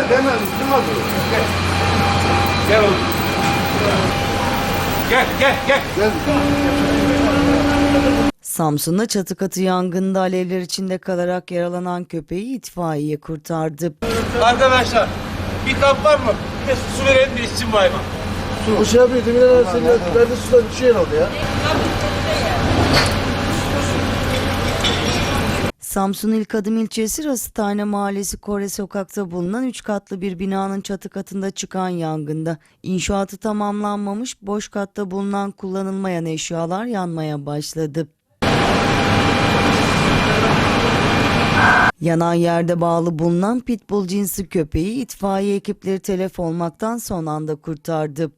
Hemen hemen üstüme dur. Gel. Gel oğlum. Gel gel gel. Gel. Samsun'da çatı katı yangında alevler içinde kalarak yaralanan köpeği itfaiye kurtardı. Arkadaşlar bir kap var mı? Bir de su verelim de içsin bu hayvan. Bu şey yapıyor. Demin arasında verdi sudan bir şey oldu ya. Samsun İlk Adım ilçesi Rasıthane Mahallesi Kore Sokak'ta bulunan 3 katlı bir binanın çatı katında çıkan yangında inşaatı tamamlanmamış boş katta bulunan kullanılmayan eşyalar yanmaya başladı. Yanan yerde bağlı bulunan pitbull cinsi köpeği itfaiye ekipleri telef olmaktan son anda kurtardı.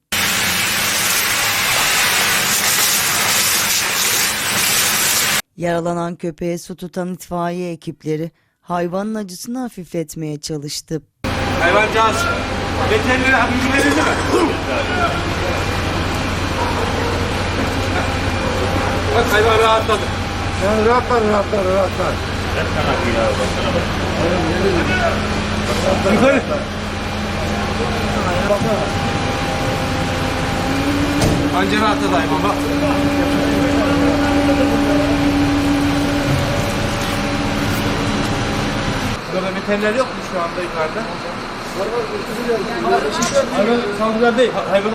Yaralanan köpeğe su tutan itfaiye ekipleri hayvanın acısını hafifletmeye çalıştı. Hayvancağız. Veterinere hakkı verildi mi? Bak hayvan rahatladı. Yani rahatlar rahatlar rahatlar. Yukarı. Anca rahatladı hayvan bak. Veteriner yok mu şu anda yukarıda? Hayvan saldırılar değil, ha- hayvan